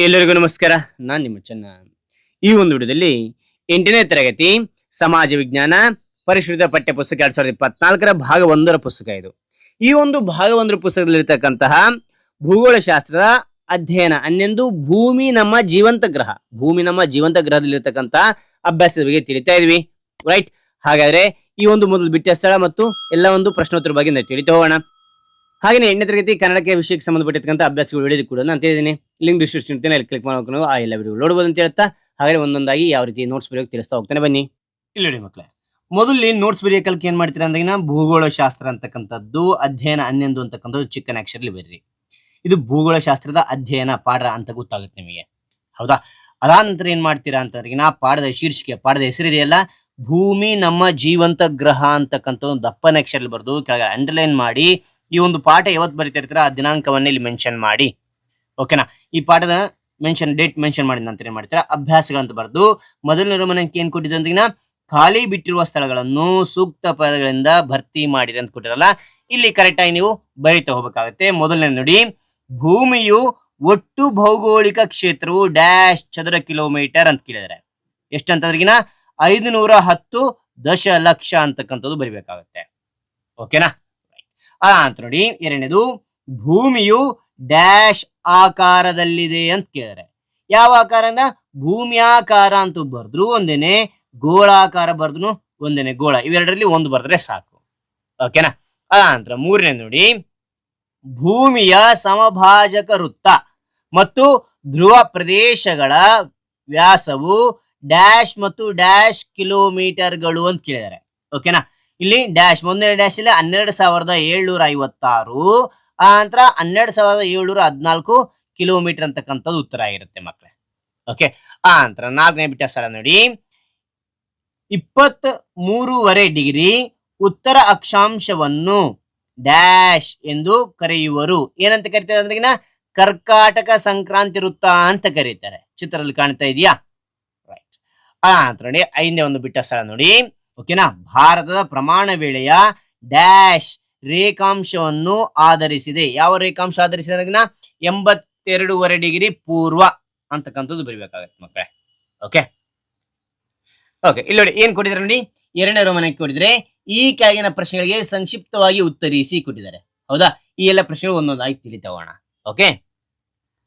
ಎಲ್ಲರಿಗೂ ನಮಸ್ಕಾರ. ನಾನು ನಿಮ್ಮ ಚೆನ್ನ. ಈ ಒಂದು ವಿಡಿಯೋದಲ್ಲಿ ಎಂಟನೇ ತರಗತಿ ಸಮಾಜ ವಿಜ್ಞಾನ ಪರಿಷ್ಕೃತ ಪಠ್ಯ ಪುಸ್ತಕ ಎರಡ್ ಸಾವಿರದ ಇಪ್ಪತ್ನಾಲ್ಕರ ಭಾಗ ಒಂದರ ಪುಸ್ತಕ ಇದು. ಈ ಒಂದು ಭಾಗ ಒಂದರ ಪುಸ್ತಕದಲ್ಲಿರ್ತಕ್ಕಂತಹ ಭೂಗೋಳಶಾಸ್ತ್ರದ ಅಧ್ಯಯನ ಅನ್ನೆಂದು ಭೂಮಿ ನಮ್ಮ ಜೀವಂತ ಗ್ರಹ. ಭೂಮಿ ನಮ್ಮ ಜೀವಂತ ಗ್ರಹದಲ್ಲಿರ್ತಕ್ಕಂತಹ ಅಭ್ಯಾಸದ ಬಗ್ಗೆ ತಿಳಿತಾ ಇದ್ವಿ ರೈಟ್ ಹಾಗಾದ್ರೆ ಈ ಒಂದು ಮೊದಲು ಬಿಟ್ಟ ಸ್ಥಳ ಮತ್ತು ಎಲ್ಲ ಒಂದು ಪ್ರಶ್ನೋತ್ತರ ಬಗ್ಗೆ ನಾವು ತಿಳಿತಾ ಹೋಗೋಣ. ಹಾಗೆ ಎಂಟನೇ ತರಗತಿ ಕನ್ನಡಕ್ಕೆ ವಿಷಯಕ್ಕೆ ಸಂಬಂಧಪಟ್ಟಿರ್ತಕ್ಕಂಥ ಅಭ್ಯಾಸಗಳು ವಿಡಿಯೋದು ಕೂಡ ನಾನು ತಿಳಿದ್ದೀನಿ ಲಿಂಕ್ ಡಿಸ್ಕ್ರಿಪ್ಷನ್ ಅಲ್ಲಿ ಕ್ಲಿಕ್ ಮಾಡ್ಕೊಂಡು ಆ ಎಲ್ಲ ವಿಡಿಯೋ ನೋಡ್ಬೋದು ಅಂತ ಹೇಳ್ತಾ ಹಾಗೆ ಒಂದೊಂದಾಗಿ ಯಾವ ರೀತಿ ನೋಟ್ಸ್ ಬರೆಯೋಕೆ ತಿಳಿಸ್ತಾ ಹೋಗ್ತಾನೆ. ಬನ್ನಿ. ಇಲ್ಲಿ ನೋಡಿ ಮಕ್ಕಳೇ ಮೊದಲು ನೋಟ್ಸ್ ಬರೆಯೋಕಲ್ಕ ಏನ್ ಮಾಡ್ತೀರಾ ಅಂದ್ರೆ ಭೂಗೋಳ ಶಾಸ್ತ್ರ ಅಂತಕ್ಕಂಥದ್ದು, ಅಧ್ಯಯನ ಹನ್ನೊಂದು ಅಂತಕ್ಕಂಥದ್ದು ಚಿಕ್ಕನ ಅಕ್ಷರಲ್ಲಿ ಬರ್ರಿ. ಇದು ಭೂಗೋಳ ಶಾಸ್ತ್ರದ ಅಧ್ಯಯನ ಪಾಠ ಅಂತ ಗೊತ್ತಾಗುತ್ತೆ ನಿಮಗೆ. ಹೌದಾ? ಅದಾದ ನಂತರ ಏನ್ ಮಾಡ್ತೀರಾ ಅಂತಂದ್ರೆ ನಾ ಪಾಠದ ಶೀರ್ಷಿಕೆ, ಪಾಠದ ಹೆಸರಿದೆಯಲ್ಲ, ಭೂಮಿ ನಮ್ಮ ಜೀವಂತ ಗ್ರಹ ಅಂತಕ್ಕಂಥ ದಪ್ಪನ ಅಕ್ಷರಲ್ಲಿ ಬರೆದು ಕೆಳಗೆ ಅಂಡರ್ಲೈನ್ ಮಾಡಿ ಈ ಒಂದು ಪಾಠ ಯಾವತ್ತು ಬರೀತಿರ್ತೀರ, ಆ ದಿನಾಂಕವನ್ನ ಇಲ್ಲಿ ಮೆನ್ಷನ್ ಮಾಡಿ. ಓಕೆನಾ ಈ ಪಾಠದ ಮೆನ್ಷನ್ ಡೇಟ್ ಮೆನ್ಷನ್ ಮಾಡಿದ ನಂತರ ಏನ್ ಮಾಡ್ತೀರಾ? ಅಭ್ಯಾಸಗಳಂತ ಬರೆದು ಮೊದಲನೇ ರೋಮನಕ್ಕೆ ಏನ್ ಕೊಟ್ಟಿದ್ರು ಅಂದ್ರೆ ಖಾಲಿ ಬಿಟ್ಟಿರುವ ಸ್ಥಳಗಳನ್ನು ಸೂಕ್ತ ಪದಗಳಿಂದ ಭರ್ತಿ ಮಾಡಿರಿ ಅಂತ ಕೊಟ್ಟಿರಲ್ಲ, ಇಲ್ಲಿ ಕರೆಕ್ಟ್ ಆಗಿ ನೀವು ಬರೀತಾ ಹೋಗ್ಬೇಕಾಗತ್ತೆ. ಮೊದಲನೇ ನೋಡಿ, ಭೂಮಿಯು ಒಟ್ಟು ಭೌಗೋಳಿಕ ಕ್ಷೇತ್ರವು ಡ್ಯಾಶ್ ಚದರ ಕಿಲೋಮೀಟರ್ ಅಂತ ಕೇಳಿದರೆ. ಎಷ್ಟಂತಂದ್ರಿಗಿನ? ಐದು ನೂರ ಹತ್ತು ದಶಲಕ್ಷ ಅಂತಕ್ಕಂಥದ್ದು ಬರಿಬೇಕಾಗತ್ತೆ. ಓಕೆನಾ ಅಂತ ನೋಡಿ, ಎರಡನೇದು, ಭೂಮಿಯು ಡ್ಯಾಶ್ ಆಕಾರದಲ್ಲಿದೆ ಅಂತ ಕೇಳಿದ್ರೆ, ಯಾವ ಆಕಾರ ಅಂದ ಭೂಮಿಯಾಕಾರ ಅಂತ ಬರೆದ್ರು, ಒಂದೇನೆ ಗೋಳಾಕಾರ ಬರ್ದ್ರು ಒಂದೇನೆ ಗೋಳ, ಇವೆರಡರಲ್ಲಿ ಒಂದು ಬರೆದ್ರೆ ಸಾಕು. ಓಕೆನಾ ಆ ನಂತರ ಮೂರನೇ ನೋಡಿ, ಭೂಮಿಯ ಸಮಭಾಜಕ ವೃತ್ತ ಮತ್ತು ಧ್ರುವ ಪ್ರದೇಶಗಳ ವ್ಯಾಸವು ಡ್ಯಾಶ್ ಮತ್ತು ಡ್ಯಾಶ್ ಕಿಲೋಮೀಟರ್ಗಳು ಅಂತ ಕೇಳಿದ್ದಾರೆ. ಓಕೆನಾ ಇಲ್ಲಿ ಡ್ಯಾಶ್ ಮುಂದಿನ ಡ್ಯಾಶ್ ಇಲ್ಲಿ ಹನ್ನೆರಡು ಸಾವಿರದ ಏಳ್ನೂರ ಐವತ್ತಾರು. ಆ ಹನ್ನೆರಡು ಸಾವಿರದ ಏಳ್ನೂರ ಹದಿನಾಲ್ಕು ಕಿಲೋಮೀಟರ್ ಅಂತಕ್ಕಂಥದ್ದು ಉತ್ತರ ಆಗಿರುತ್ತೆ ಮಕ್ಕಳೇ ಓಕೆ ಆ ನಾಲ್ಕನೇ ಬಿಟ್ಟ ಸ್ಥಳ ನೋಡಿ. ಇಪ್ಪತ್ತ್ ಮೂರುವರೆ ಡಿಗ್ರಿ ಉತ್ತರ ಅಕ್ಷಾಂಶವನ್ನು ಡ್ಯಾಶ್ ಎಂದು ಕರೆಯುವರು. ಏನಂತ ಕರಿತಾರೆ ಅಂದ್ರೆ ಕರ್ಕಾಟಕ ಸಂಕ್ರಾಂತಿ ವೃತ್ತ ಅಂತ ಕರೀತಾರೆ. ಚಿತ್ರದಲ್ಲಿ ಕಾಣ್ತಾ ಇದೆಯಾ? ರೈಟ್ ಆ ನಂತರ ನೋಡಿ, ಐದನೇ ಒಂದು ಬಿಟ್ಟ ಸ್ಥಳ ನೋಡಿ. ಓಕೆನಾ? ಭಾರತದ ಪ್ರಮಾಣ ವೇಳೆಯ ಡ್ಯಾಶ್ ರೇಖಾಂಶವನ್ನು ಆಧರಿಸಿದೆ. ಯಾವ ರೇಖಾಂಶ ಆಧರಿಸಿದ ಎಂಬತ್ತೆರಡೂವರೆ ಡಿಗ್ರಿ ಪೂರ್ವ ಅಂತಕ್ಕಂಥದ್ದು ಬರಿಬೇಕಾಗತ್ತೆ ಮಕ್ಕಳೇ. ಓಕೆ? ಓಕೆ, ಇಲ್ಲಿ ನೋಡಿ, ಏನ್ ಕೊಟ್ಟಿದ್ದಾರೆ ನೋಡಿ? ಎರಡನೇ ರೋಮನಕ್ಕೆ ಕೊಟ್ಟಿದ್ರೆ ಈ ಕೆಳಗಿನ ಪ್ರಶ್ನೆಗಳಿಗೆ ಸಂಕ್ಷಿಪ್ತವಾಗಿ ಉತ್ತರಿಸಿ ಕೊಟ್ಟಿದ್ದಾರೆ. ಹೌದಾ? ಈ ಎಲ್ಲ ಪ್ರಶ್ನೆಗಳು ಒಂದೊಂದಾಗಿ ತಿಳಿತವೋಣ. ಓಕೆ?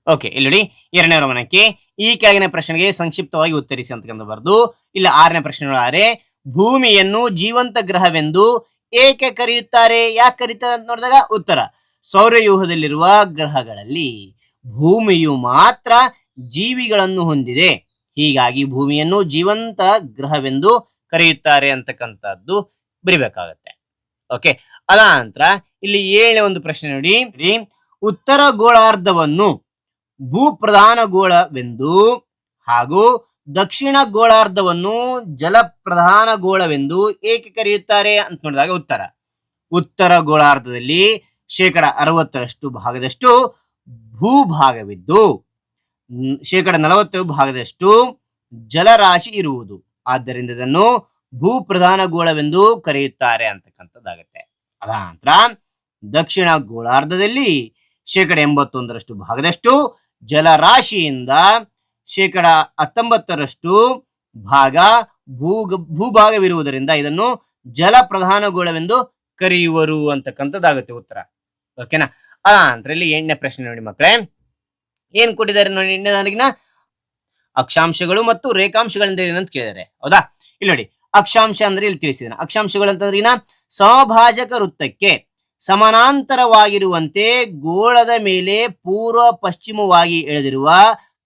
ಓಕೆ, ಇಲ್ಲಿ ನೋಡಿ, ಎರಡನೇ ರೋಮನಕ್ಕೆ ಈ ಕೆಳಗಿನ ಪ್ರಶ್ನೆಗೆ ಸಂಕ್ಷಿಪ್ತವಾಗಿ ಉತ್ತರಿಸಿ ಅಂತಕ್ಕಂಥ ಬರ್ದು, ಇಲ್ಲ ಆರನೇ ಪ್ರಶ್ನೆಗಳು ಆರೆ ಭೂಮಿಯನ್ನು ಜೀವಂತ ಗ್ರಹವೆಂದು ಏಕೆ ಕರೆಯುತ್ತಾರೆ? ಯಾಕೆ ಕರೀತಾರೆ ಅಂತ ನೋಡಿದಾಗ ಉತ್ತರ. ಸೌರವ್ಯೂಹದಲ್ಲಿರುವ ಗ್ರಹಗಳಲ್ಲಿ ಭೂಮಿಯು ಮಾತ್ರ ಜೀವಿಗಳನ್ನು ಹೊಂದಿದೆ. ಹೀಗಾಗಿ ಭೂಮಿಯನ್ನು ಜೀವಂತ ಗ್ರಹವೆಂದು ಕರೆಯುತ್ತಾರೆ ಅಂತಕ್ಕಂಥದ್ದು ಬರಿಬೇಕಾಗತ್ತೆ. ಓಕೆ ಅದ ನಂತರ ಇಲ್ಲಿ ಏಳನೇ ಒಂದು ಪ್ರಶ್ನೆ ನೋಡಿ. ಉತ್ತರ ಗೋಳಾರ್ಧವನ್ನು ಭೂಪ್ರಧಾನ ಗೋಳವೆಂದು ಹಾಗೂ ದಕ್ಷಿಣ ಗೋಳಾರ್ಧವನ್ನು ಜಲಪ್ರಧಾನ ಗೋಳವೆಂದು ಏಕೆ ಕರೆಯುತ್ತಾರೆ ಅಂತ ನೋಡಿದಾಗ ಉತ್ತರ. ಉತ್ತರ ಗೋಳಾರ್ಧದಲ್ಲಿ ಶೇಕಡ ಅರವತ್ತರಷ್ಟು ಭಾಗದಷ್ಟು ಭೂಭಾಗವಿದ್ದು ಶೇಕಡ ನಲವತ್ತು ಭಾಗದಷ್ಟು ಜಲರಾಶಿ ಇರುವುದು. ಆದ್ದರಿಂದ ಇದನ್ನು ಭೂಪ್ರಧಾನ ಗೋಳವೆಂದು ಕರೆಯುತ್ತಾರೆ ಅಂತಕ್ಕಂಥದ್ದಾಗತ್ತೆ. ಅದ ನಂತರ ದಕ್ಷಿಣ ಗೋಳಾರ್ಧದಲ್ಲಿ ಶೇಕಡ ಎಂಬತ್ತೊಂದರಷ್ಟು ಭಾಗದಷ್ಟು ಜಲರಾಶಿಯಿಂದ ಶೇಕಡ ಹತ್ತೊಂಬತ್ತರಷ್ಟು ಭಾಗ ಭೂ ಭೂಭಾಗವಿರುವುದರಿಂದ ಇದನ್ನು ಜಲ ಗೋಳವೆಂದು ಕರೆಯುವರು ಅಂತಕ್ಕಂಥದ್ದಾಗುತ್ತೆ ಉತ್ತರ. ಓಕೆನಾ? ಆ ಅಂದ್ರೆ ಇಲ್ಲಿ ಎಂಟನೇ ಪ್ರಶ್ನೆ ನೋಡಿ ಮಕ್ಕಳೇ. ಏನ್ ಕೊಟ್ಟಿದ್ದಾರೆ ನೋಡಿ ಎಂಟನೇದಾಗಿನ ಅಕ್ಷಾಂಶಗಳು ಮತ್ತು ರೇಖಾಂಶಗಳಿಂದ ಏನಂತ ಕೇಳಿದ್ದಾರೆ. ಹೌದಾ? ಇಲ್ಲಿ ನೋಡಿ, ಅಕ್ಷಾಂಶ ಅಂದ್ರೆ ಇಲ್ಲಿ ತಿಳಿಸಿದ ಅಕ್ಷಾಂಶಗಳು ಅಂತಂದ್ರಿನ ಸಮಭಾಜಕ ವೃತ್ತಕ್ಕೆ ಸಮಾನಾಂತರವಾಗಿರುವಂತೆ ಗೋಳದ ಮೇಲೆ ಪೂರ್ವ ಪಶ್ಚಿಮವಾಗಿ ಎಳೆದಿರುವ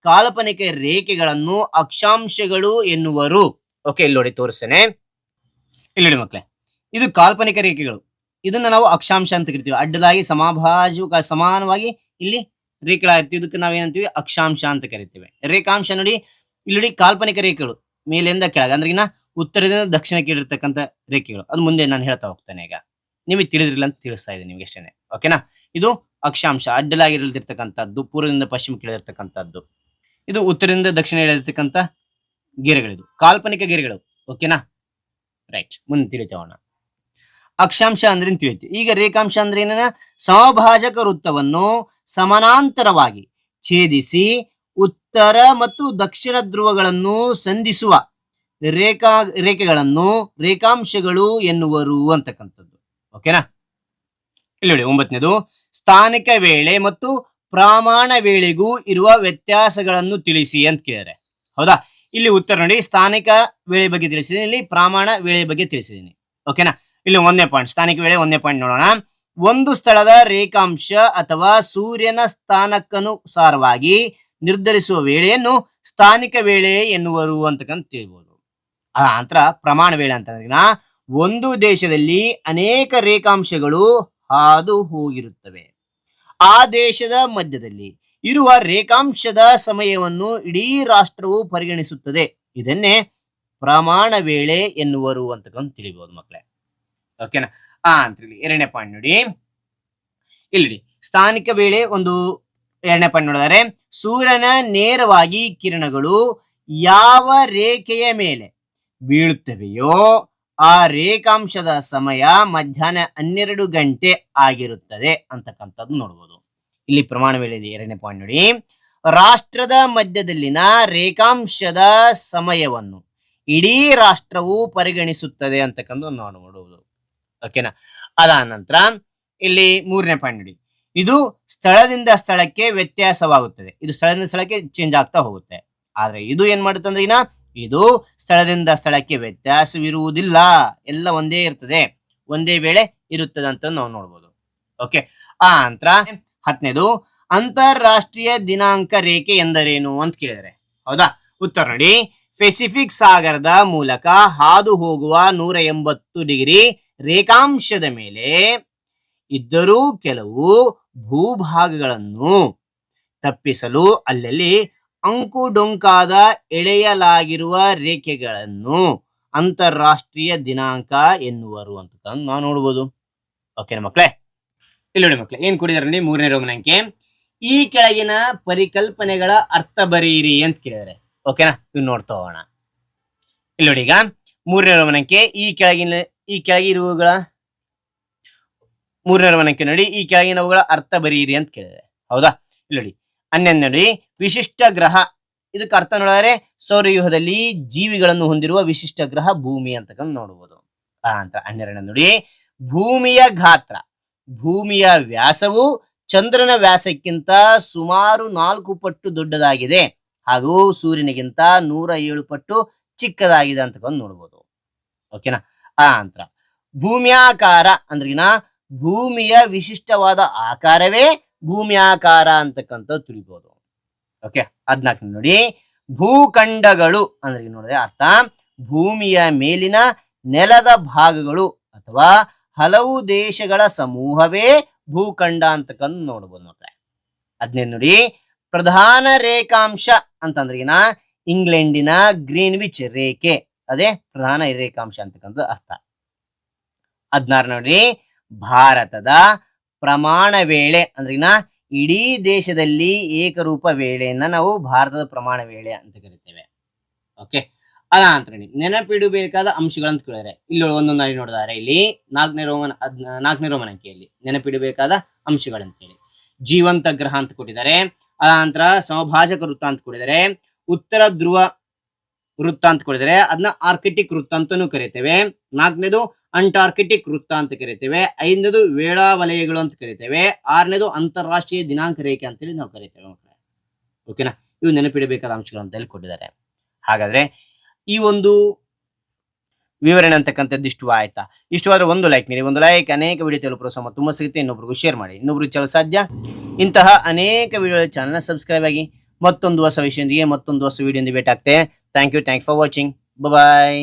ಕಾಲ್ಪನಿಕ ರೇಖೆಗಳನ್ನು ಅಕ್ಷಾಂಶಗಳು ಎನ್ನುವರು. ಓಕೆ ಇಲ್ಲಿ ನೋಡಿ, ತೋರಿಸ್ತೇನೆ. ಇಲ್ಲಿ ನೋಡಿ ಮಕ್ಕಳೇ ಇದು ಕಾಲ್ಪನಿಕ ರೇಖೆಗಳು. ಇದನ್ನ ನಾವು ಅಕ್ಷಾಂಶ ಅಂತ ಕರಿತೀವಿ. ಅಡ್ಡಲಾಗಿ ಸಮಭಾಜಕ ಸಮಾನವಾಗಿ ಇಲ್ಲಿ ರೇಖೆಗಳಾಗಿರ್ತೀವಿ. ಇದಕ್ಕೆ ನಾವೇನಂತೀವಿ? ಅಕ್ಷಾಂಶ ಅಂತ ಕರಿತೀವಿ. ರೇಖಾಂಶ ನೋಡಿ, ಇಲ್ಲಿ ನೋಡಿ ಕಾಲ್ಪನಿಕ ರೇಖೆಗಳು. ಮೇಲಿಂದ ಕೆಳಗೆ, ಅಂದ್ರೆ ಇನ್ನ ಉತ್ತರದಿಂದ ದಕ್ಷಿಣಕ್ಕೆ ಇರತಕ್ಕಂಥ ರೇಖೆಗಳು. ಅದು ಮುಂದೆ ನಾನು ಹೇಳ್ತಾ ಹೋಗ್ತೇನೆ ಈಗ. ನಿಮಗೆ ತಿಳಿದಿರಲಿಲ್ಲ ಅಂತ ತಿಳಿಸ್ತಾ ಇದ್ದೀನಿ ನಿಮ್ಗೆ ಅಷ್ಟೇನೆ. ಓಕೆನಾ ಇದು ಅಕ್ಷಾಂಶ. ಅಡ್ಡಲಾಗಿರಲ್ದಿರ್ತಕ್ಕಂಥದ್ದು ಪೂರ್ವದಿಂದ ಪಶ್ಚಿಮಕ್ಕೆ ಇಳಿದಿರ್ತಕ್ಕಂಥದ್ದು ಇದು ಉತ್ತರದಿಂದ ದಕ್ಷಿಣ ಇಳಿದಿರ್ತಕ್ಕಂಥ ಗೆರೆಗಳಿದು. ಕಾಲ್ಪನಿಕ ಗೆರೆಗಳು. ಓಕೆನಾ ರೈಟ್ ಮುಂದೆ ತಿಳಿತೇವಣ ಅಕ್ಷಾಂಶ ಅಂದ್ರೆ ತಿಳಿಯುತ್ತೆ ಈಗ ರೇಖಾಂಶ ಅಂದ್ರೆ ಏನ ಸಮಭಾಜಕ ವೃತ್ತವನ್ನು ಸಮಾನಾಂತರವಾಗಿ ಛೇದಿಸಿ ಉತ್ತರ ಮತ್ತು ದಕ್ಷಿಣ ಧ್ರುವಗಳನ್ನು ಸಂಧಿಸುವ ರೇಖಾ, ರೇಖೆಗಳನ್ನು ರೇಖಾಂಶಗಳು ಎನ್ನುವರು ಅಂತಕ್ಕಂಥದ್ದು. ಓಕೆನಾ ಇಲ್ಲಿ ನೋಡಿ, ಒಂಬತ್ತನೇದು, ಸ್ಥಾನಿಕ ವೇಳೆ ಮತ್ತು ಪ್ರಮಾಣ ವೇಳೆಗೂ ಇರುವ ವ್ಯತ್ಯಾಸಗಳನ್ನು ತಿಳಿಸಿ ಅಂತ ಕೇಳಿದರೆ ಹೌದಾ? ಇಲ್ಲಿ ಉತ್ತರ ನೋಡಿ, ಸ್ಥಾನಿಕ ವೇಳೆ ಬಗ್ಗೆ ತಿಳಿಸಿದ್ದೀನಿ, ಇಲ್ಲಿ ಪ್ರಮಾಣ ವೇಳೆ ಬಗ್ಗೆ ತಿಳಿಸಿದ್ದೀನಿ. ಓಕೆನಾ ಇಲ್ಲಿ ಒಂದೇ ಪಾಯಿಂಟ್ ಸ್ಥಾನಿಕ ವೇಳೆ ಒಂದೇ ಪಾಯಿಂಟ್ ನೋಡೋಣ. ಒಂದು ಸ್ಥಳದ ರೇಖಾಂಶ ಅಥವಾ ಸೂರ್ಯನ ಸ್ಥಾನಕ್ಕನುಸಾರವಾಗಿ ನಿರ್ಧರಿಸುವ ವೇಳೆಯನ್ನು ಸ್ಥಾನಿಕ ವೇಳೆ ಎನ್ನುವರು ಅಂತಕ್ಕಂತ ತಿಳಿಬಹುದು ಆ ನಂತರ ಪ್ರಮಾಣ ವೇಳೆ ಅಂತ ಒಂದು ದೇಶದಲ್ಲಿ ಅನೇಕ ರೇಖಾಂಶಗಳು ಹಾದು ಹೋಗಿರುತ್ತವೆ. ಆ ದೇಶದ ಮಧ್ಯದಲ್ಲಿ ಇರುವ ರೇಖಾಂಶದ ಸಮಯವನ್ನು ಇಡೀ ರಾಷ್ಟ್ರವು ಪರಿಗಣಿಸುತ್ತದೆ. ಇದನ್ನೇ ಪ್ರಮಾಣ ವೇಳೆ ಎನ್ನುವರು ಅಂತಕ್ಕಂತ ತಿಳಿಬಹುದು ಮಕ್ಕಳೇ. ಓಕೆನಾ ಆ, ಅಂತ ಎರಡನೇ ಪಾಯಿಂಟ್ ನೋಡಿ. ಇಲ್ಲಿ. ಸ್ಥಾನಿಕ ವೇಳೆ ಒಂದು ಎರಡನೇ ಪಾಯಿಂಟ್ ನೋಡಿದರೆ, ಸೂರ್ಯನ ನೇರವಾಗಿ ಕಿರಣಗಳು ಯಾವ ರೇಖೆಯ ಮೇಲೆ ಬೀಳುತ್ತವೆಯೋ ಆ ರೇಖಾಂಶದ ಸಮಯ ಮಧ್ಯಾಹ್ನ ಹನ್ನೆರಡು ಗಂಟೆ ಆಗಿರುತ್ತದೆ ಅಂತಕ್ಕಂಥದ್ದು ನೋಡ್ಬೋದು. ಇಲ್ಲಿ ಪ್ರಮಾಣ ವೇಳೆ ಎರಡನೇ ಪಾಯಿಂಟ್ ನೋಡಿ. ರಾಷ್ಟ್ರದ ಮಧ್ಯದಲ್ಲಿನ ರೇಖಾಂಶದ ಸಮಯವನ್ನು ಇಡೀ ರಾಷ್ಟ್ರವು ಪರಿಗಣಿಸುತ್ತದೆ ಅಂತಕ್ಕಂಥ ನೋಡಬಹುದು ಓಕೆನಾ ಅದಾದ ನಂತರ ಇಲ್ಲಿ ಮೂರನೇ ಪಾಯಿಂಟ್ ನೋಡಿ. ಇದು ಸ್ಥಳದಿಂದ ಸ್ಥಳಕ್ಕೆ ವ್ಯತ್ಯಾಸವಾಗುತ್ತದೆ. ಇದು ಸ್ಥಳದಿಂದ ಸ್ಥಳಕ್ಕೆ ಚೇಂಜ್ ಆಗ್ತಾ ಹೋಗುತ್ತೆ. ಆದ್ರೆ ಇದು ಏನ್ ಮಾಡುತ್ತೆ ಅಂದ್ರೆ ಇನ್ನ ಇದು ಸ್ಥಳದಿಂದ ಸ್ಥಳಕ್ಕೆ ವ್ಯತ್ಯಾಸವಿರುವುದಿಲ್ಲ. ಎಲ್ಲ ಒಂದೇ ಇರ್ತದೆ. ಒಂದೇ ವೇಳೆ ಇರುತ್ತದೆ ಅಂತ ನಾವು ನೋಡ್ಬೋದು. ಓಕೆ ಆ ನಂತರ ಹತ್ತನೇದು ಅಂತಾರಾಷ್ಟ್ರೀಯ ದಿನಾಂಕ ರೇಖೆ ಎಂದರೇನು ಅಂತ ಕೇಳಿದರೆ? ಹೌದಾ? ಉತ್ತರ ನೋಡಿ. ಪೆಸಿಫಿಕ್ ಸಾಗರದ ಮೂಲಕ ಹಾದು ಹೋಗುವ ನೂರ ಎಂಬತ್ತು ಡಿಗ್ರಿ ರೇಖಾಂಶದ ಮೇಲೆ ಇದ್ದರೂ ಕೆಲವು ಭೂಭಾಗಗಳನ್ನು ತಪ್ಪಿಸಲು ಅಲ್ಲಲ್ಲಿ ಅಂಕುಡೊಂಕಾದ ಎಳೆಯಲಾಗಿರುವ ರೇಖೆಗಳನ್ನು ಅಂತಾರಾಷ್ಟ್ರೀಯ ದಿನಾಂಕ ಎನ್ನುವರು ಅಂತ ನಾವು ನೋಡ್ಬೋದು. ಓಕೆ ಮಕ್ಕಳೇ ಇಲ್ಲಿ ನೋಡಿ ಮಕ್ಕಳೇ ಏನ್ ಕೊಡಿದಾರೆ ನೋಡಿ ಮೂರನೇ ರೋಮನಂಕೆ ಈ ಕೆಳಗಿನ ಪರಿಕಲ್ಪನೆಗಳ ಅರ್ಥ ಬರೀರಿ ಅಂತ ಕೇಳಿದಾರೆ. ಓಕೆನಾ ಇವ್ ನೋಡ್ತಾ ಹೋಗೋಣ. ಇಲ್ಲಿ ನೋಡಿ ಈಗ ಮೂರನೇ ರೋಮನಂಕೆ ಈ ಕೆಳಗಿನ, ಈ ಕೆಳಗಿರುವಗಳ ಮೂರನೇ ರೋಮನಂಕೆ ನೋಡಿ, ಈ ಕೆಳಗಿನವುಗಳ ಅರ್ಥ ಬರೀರಿ ಅಂತ ಕೇಳಿದಾರೆ. ಹೌದಾ? ಇಲ್ಲಿ ನೋಡಿ ಹನ್ನೊಂದು ನೋಡಿ ವಿಶಿಷ್ಟ ಗ್ರಹ. ಇದಕ್ಕೆ ಅರ್ಥ ನೋಡಿದರೆ ಸೌರವ್ಯೂಹದಲ್ಲಿ ಜೀವಿಗಳನ್ನು ಹೊಂದಿರುವ ವಿಶಿಷ್ಟ ಗ್ರಹ ಭೂಮಿ ಅಂತಕ್ಕಂಥ ನೋಡಬಹುದು ಆ ಅಂತ ಹನ್ನೆರಡನೇ ನೋಡಿ, ಭೂಮಿಯ ಗಾತ್ರ. ಭೂಮಿಯ ವ್ಯಾಸವು ಚಂದ್ರನ ವ್ಯಾಸಕ್ಕಿಂತ ಸುಮಾರು ನಾಲ್ಕು ಪಟ್ಟು ದೊಡ್ಡದಾಗಿದೆ ಹಾಗೂ ಸೂರ್ಯನಿಗಿಂತ ನೂರ ಏಳು ಪಟ್ಟು ಚಿಕ್ಕದಾಗಿದೆ ಅಂತಕೊಂಡು ನೋಡ್ಬೋದು. ಓಕೆನಾ ಆ ಅಂತ ಭೂಮ್ಯಾಕಾರ ಅಂದ್ರಿಗಿನ ಭೂಮಿಯ ವಿಶಿಷ್ಟವಾದ ಆಕಾರವೇ ಭೂಮ್ಯಾಕಾರ ಅಂತಕ್ಕಂಥದ್ದು ತಿಳಿಬಹುದು ಓಕೆ ಹದ್ನಾಲ್ಕು ನೋಡಿ. ಭೂಖಂಡಗಳು ಅಂದ್ರೆ ನೋಡಿದ್ರೆ ಅರ್ಥ. ಭೂಮಿಯ ಮೇಲಿನ ನೆಲದ ಭಾಗಗಳು ಅಥವಾ ಹಲವು ದೇಶಗಳ ಸಮೂಹವೇ ಭೂಖಂಡ ಅಂತಕ್ಕಂಥ ನೋಡ್ಬೋದು ಮಕ್ಕಳೇ ಹದಿನೈದು ನೋಡಿ. ಪ್ರಧಾನ ರೇಖಾಂಶ ಅಂತಂದ್ರಿಗಿನ ಇಂಗ್ಲೆಂಡಿನ ಗ್ರೀನ್ವಿಚ್ ರೇಖೆ. ಅದೇ ಪ್ರಧಾನ ರೇಖಾಂಶ ಅಂತಕ್ಕಂಥ ಅರ್ಥ. ಹದಿನಾರು ನೋಡಿ. ಭಾರತದ ಪ್ರಮಾಣ ವೇಳೆ ಅಂದ್ರಿಗಿನ ಇಡೀ ದೇಶದಲ್ಲಿ ಏಕರೂಪ ವೇಳೆಯನ್ನ ನಾವು ಭಾರತದ ಪ್ರಮಾಣ ವೇಳೆ ಅಂತ ಕರಿತೇವೆ. ಓಕೆ ಅದ ನೋಡಿ, ನೆನಪಿಡಬೇಕಾದ ಅಂಶಗಳಂತ ಕೇಳಿದ್ರೆ ಇಲ್ಲಿ ಒಂದೊಂದಾಗಿ ನೋಡಿದಾರೆ. ಇಲ್ಲಿ ನಾಲ್ಕನೇ ರೋಮನ ನಾಲ್ಕನೇ ರೋಮನ ಅಂಕಿಯಲ್ಲಿ ನೆನಪಿಡಬೇಕಾದ ಅಂಶಗಳಂತೇಳಿ ಜೀವಂತ ಗ್ರಹ ಅಂತ ಕೊಟ್ಟಿದ್ದಾರೆ. ಅದ ನಂತರ ಸಮಭಾಜಕ ವೃತ್ತ ಅಂತ ಕೊಟ್ಟಿದ್ದಾರೆ. ಉತ್ತರ ಧ್ರುವ ವೃತ್ತ ಅಂತ ಕೊಟ್ಟಿದ್ದಾರೆ. ಅದನ್ನ ಆರ್ಕಿಟಿಕ್ ವೃತ್ತ ಅಂತಾನೂ ಕರಿತೇವೆ. ನಾಲ್ಕನೇದು ಅಂಟಾರ್ಕಿಟಿಕ್ ವೃತ್ತ ಅಂತ ಕರಿತೇವೆ, ಐದನೇದು ವೇಳಾ ವಲಯಗಳು ಅಂತ ಕರಿತೇವೆ, ಆರನೇದು ಅಂತಾರಾಷ್ಟ್ರೀಯ ದಿನಾಂಕ ರೇಖೆ ಅಂತೇಳಿ ನಾವು ಕರಿತೇವೆ ಮಕ್ಕಳೇ. ಓಕೆನಾ ಇವು ನೆನಪಿಡಬೇಕಾದ ಅಂಶಗಳು ಅಂತ ಹೇಳಿ ಕೊಟ್ಟಿದ್ದಾರೆ. ಹಾಗಾದ್ರೆ ಈ ಒಂದು ವಿವರಣೆ ಅಂತಕ್ಕಂಥದ್ದು ಇಷ್ಟು ಆಯ್ತಾ? ಇಷ್ಟವಾದ್ರೆ ಒಂದು ಲೈಕ್ ನೀಡಿ, ಒಂದು ಲೈಕ್ ಅನೇಕ ವಿಡಿಯೋ ತಲುಪರು ಸಮ ತುಂಬ ಸಿಗುತ್ತೆ ಇನ್ನೊಬ್ರಿಗೂ ಶೇರ್ ಮಾಡಿ. ಇನ್ನೊಬ್ರು ಚಲ ಸಾಧ್ಯ? ಇಂತಹ ಅನೇಕ ವಿಡಿಯೋ ಚಾನಲ್ನ ಸಬ್ಸ್ಕ್ರೈಬ್ ಆಗಿ ಮತ್ತೊಂದು ಹೊಸ ವಿಷಯದೊಂದಿಗೆ, ಮತ್ತೊಂದು ಹೊಸ ವಿಡಿಯೋ ಭೇಟಿ ಆಗ್ತೇವೆ. Thank you thank for watching bye